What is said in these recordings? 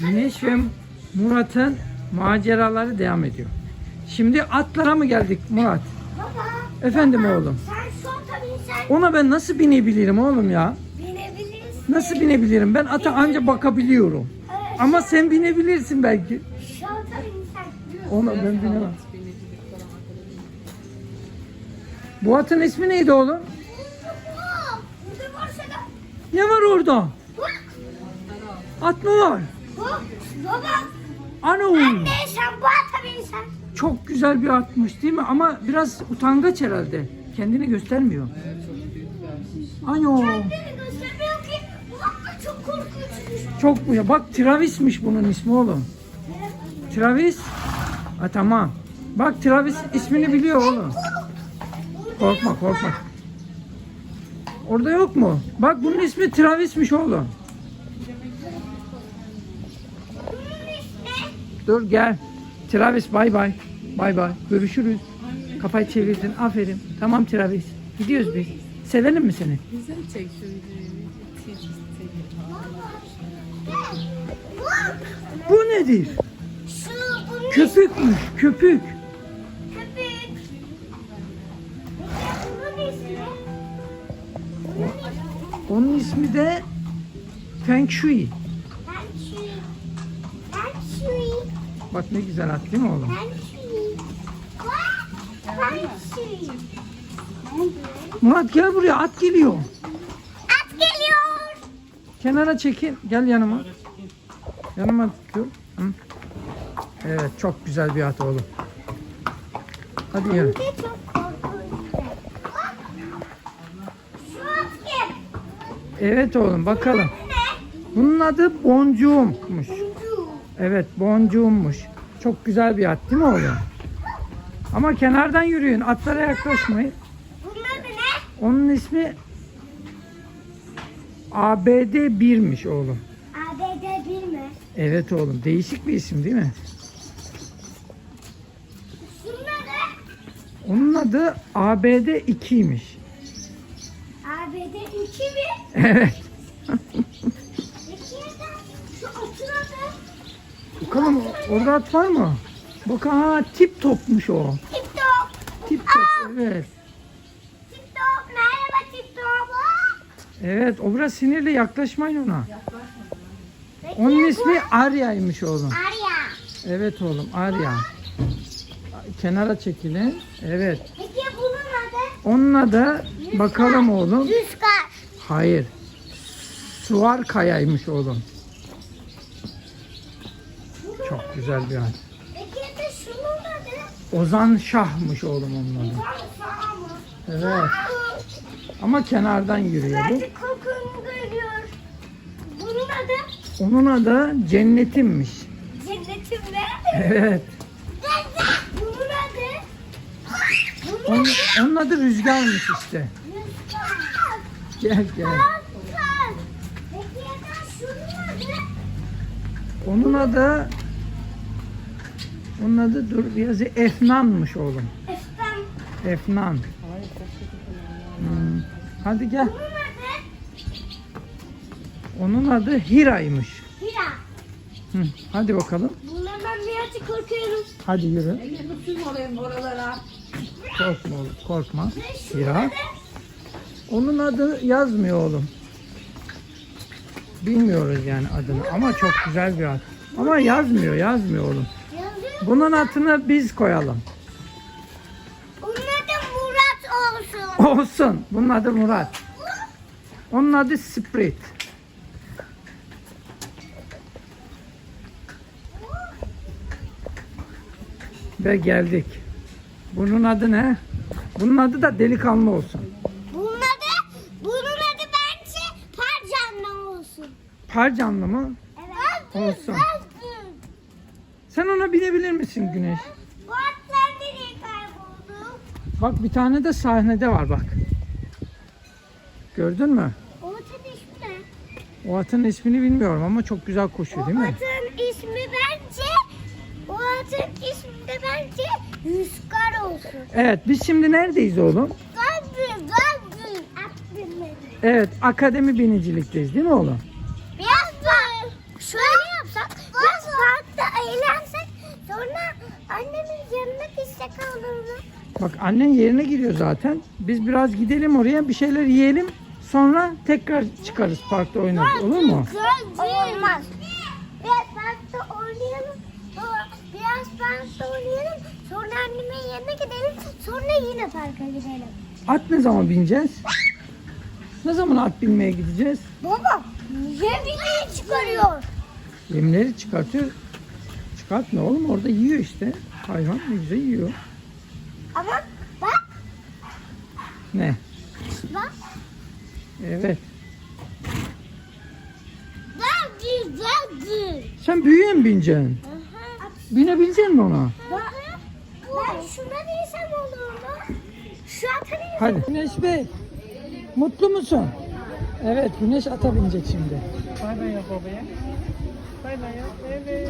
Güneş ve Murat'ın maceraları devam ediyor. Şimdi atlara mı geldik Murat? Baba. Efendim baba, oğlum. Sen şu ata binsen Ona ben nasıl binebilirim oğlum ya? binebilirsin. Nasıl binebilirim? Ben ata anca bakabiliyorum. Evet, Ama sen binebilirsin belki. Şu ata binsen. Ona ben binemem. Bu atın ismi neydi oğlum? Ne var orada? At var? Bak. Baba. Ano. Anne sen bu ata binsen. Çok güzel bir atmış değil mi? Ama biraz utangaç herhalde. Kendini göstermiyor. Ano. Kendini göstermiyor ki. Bu ata çok korkunç. Çok mu ya? Bak Travis'miş bunun ismi oğlum. Travis. Ha tamam. Bak Travis ismini biliyor oğlum. Korkma korkma. Orada yok mu? Bak bunun ismi Travis'miş oğlum. Bunun ismi. Dur gel. Travis bay bay. Bay bay. Görüşürüz. Kafayı çevirdin. Aferin. Tamam Travis. Gidiyoruz biz. Sevelim mi seni? Güzel çek. Bu nedir? Şu bunun Köpükmüş. Köpük. köpük. Bunun ismi. Bunun ismi. Onun ismi de Feng Shui. Ben şu. Ben şu. Bak ne güzel at değil mi oğlum? Murat gel buraya at geliyor. At geliyor. Kenara çekin. Gel yanıma. Yanıma dur. Hı. Evet çok güzel bir at oğlum. Hadi yürü. Evet oğlum bakalım. Bunun adı Boncuğum'muş. Evet Boncuğum'muş. Çok güzel bir at değil mi oğlum? Ama kenardan yürüyün. Atlara yaklaşmayın. Bunun adı ne? Onun ismi ABD 1'miş oğlum. ABD bir mi? Evet oğlum. Değişik bir isim değil mi? Şunun adı? Onun adı ABD 2'ymiş. ABD iki mi? Evet. Peki ya da şu atın adı? Bakalım orada at var mı? Bak ha tip topmuş o. Tip top. Tip top evet. Tip top. Merhaba tip top. Evet o biraz sinirli yaklaşmayın ona. Onun ismi Arya'ymış oğlum. Arya. Evet oğlum Arya. Kenara çekilin. Evet. Peki bunun adı? Onun adı bakalım oğlum. Rüzgar. Hayır. Suvar Kaya'ymış oğlum. Çok güzel bir adı? Ozan Şah'mış oğlum onun adı. Evet. Ama kenardan yürüyor bu. Belki kokunu görüyor. Bunun adı? Onun adı Cennetimmiş. Cennetim ne? Evet. Bunun adı? Onun, adı? onun adı Rüzgar'mış işte. Rüzgar. Gel gel. Rüzgar. Peki ya da şunun adı? Onun adı onun adı dur bir yazı Efnan'mış oğlum. Efendim. Efnan. Hmm. Hadi gel. Bunun adı? Onun adı Hira'ymış. Hira. Hı. Hadi bakalım. Bunlardan birazcık korkuyorum. Hadi yürü. Tutayım olayım oralara. Korkma oğlum, korkma. Hira. Onun adı yazmıyor oğlum. Bilmiyoruz yani adını ama çok güzel bir ad. Ama yazmıyor, yazmıyor oğlum. Bunun adını biz koyalım. Bunun adı Murat olsun. Olsun. Bunun adı Murat. Onun adı Sprit. Ve geldik. Bunun adı ne? Bunun adı da delikanlı olsun. Bunun adı, bunun adı bence Parcanlı olsun. Parcanlı mı? Evet. Olsun. Sen ona binebilir misin Güneş? Bu atlar nereye kayboldu? Bak bir tane de sahnede var bak. Gördün mü? O atın ismi ne? O atın ismini bilmiyorum ama çok güzel koşuyor O değil mi? atın ismi bence, o atın ismi de bence Rüzgar olsun. Evet biz şimdi neredeyiz oğlum? Gazi, gazi. Evet akademi binicilikteyiz değil mi oğlum? Biraz da. Şaka olur mu? Bak annen yerine gidiyor zaten. Biz biraz gidelim oraya bir şeyler yiyelim. Sonra tekrar çıkarız parkta oynarız. Olur mu? Olmaz. Biraz parkta oynayalım. Sonra biraz parkta oynayalım. Sonra annemin yanına gidelim. Sonra yine parka gidelim. At ne zaman bineceğiz? Ne zaman at binmeye gideceğiz? Baba yemini çıkarıyor. Yemleri çıkartıyor. Çıkart ne oğlum orada yiyor işte. Hayvan ne güzel yiyor. Ama bak Ne? bak. Evet. Geldi geldi. Sen büyüye mi bineceksin? Binebilecek misin ona? Bak. Ben şuna değsem olur mu? Şu ata değsem. Hadi. Güneş Bey. Mutlu musun? Evet Güneş ata binecek şimdi. Bay bay yap babaya. Bay bay yap. Evet.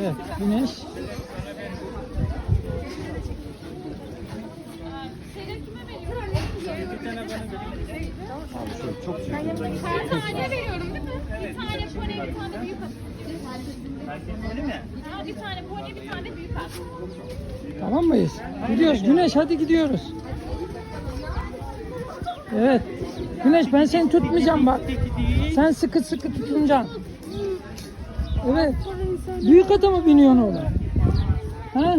Evet Güneş. Bir tane veriyorum değil mi? Bir tane pony, bir tane büyük. Tamam mıyız? Gidiyoruz Güneş hadi gidiyoruz. Evet. Güneş ben seni tutmayacağım bak. Sen sıkı sıkı tutunacaksın. Evet. Büyük ata mı biniyorsun oğlum? Ha?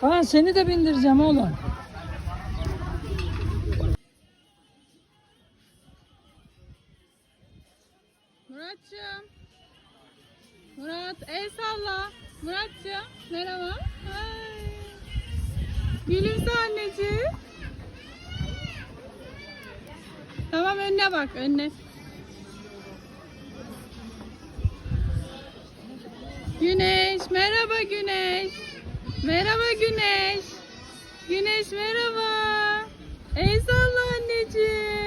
Ha seni de bindireceğim oğlum. Muratcığım. Murat el salla. Muratcığım merhaba. Ay. Gülümse anneciğim. Tamam önüne bak önüne. Güneş, merhaba Güneş. Merhaba Güneş. Güneş merhaba. Ey salla anneciğim.